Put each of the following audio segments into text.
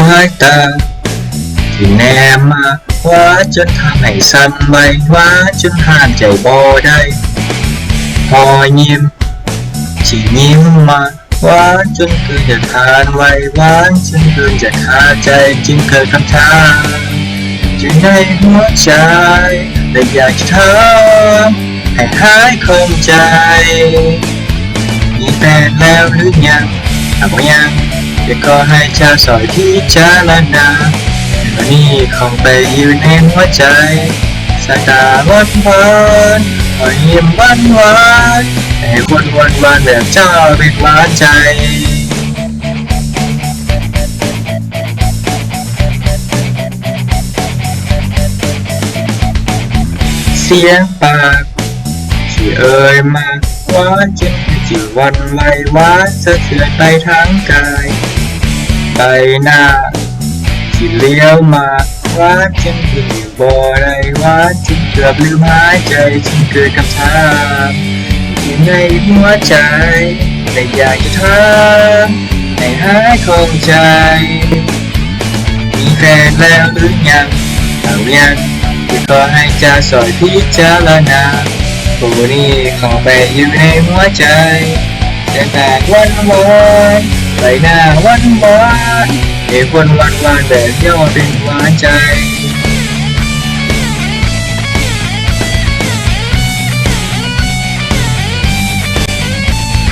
ายตา ที่แนมมาว่าจนทำให้สั่นไหวว่าจนห้ามใจบ่ได้พอยิ้มที่ยิ้มมาว่าจนเกินจะทานไหวหวานจนเกินจะขาใจจึงเกิดคำถามจึงในหัวใจและอยากจะถามให้หายคงใจ มีแฟนแล้วหรือยังหากว่ายัง เดี๋ยวก็ให้เจ้าสอยที่จารณาวันนี้คงไปอยู่ในหัวใจสายตาหวานหวานรอยยิ้มหวานหวานให้คนหวานหวานแบบเจ้าเป็นหวานใจเสียงปากที่เอ่ยมาหวานจนจิตวันไหวหวานสะเทือนไปทั้งกาย ใบหน้าที่เลี้ยวมาหวานจนอยู่บ่ได้หวานจนเกือบลืมหายใจจนเกิดคำถามอยู่ในหัวใจแต่อยากจะถามให้หายคงใจ มีแฟนแล้วหรือยังเอายังที่ก็ให้เจะสอยพิจารณาผู้นี้เข้าไปอยู่ในหัวใจแต่แต่วันวาน ใบหน้าวันวานเอคนวันวานแบบย่อเป็นหวานใจ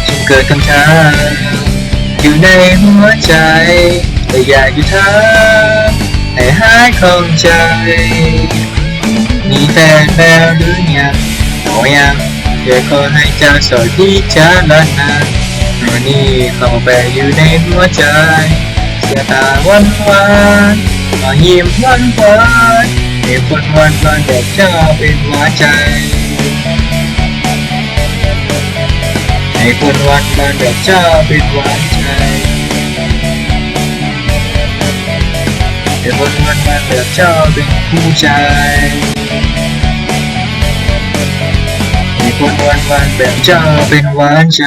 จึงเกิดคำถามอ มือนนี้เข้าไปอยู่ในหัวใจเสียตาวันวานรอยยิ้มวันวานให้คนวันวานแบบเจ้าเป็นหัวใจให้คนวันวานแบบเจ้าเป็นหวานใจให้คนวันวานแบบเจ้าเป็นผู้ใจให้คนวันวานแบบเจ้าเป็นหวานใจ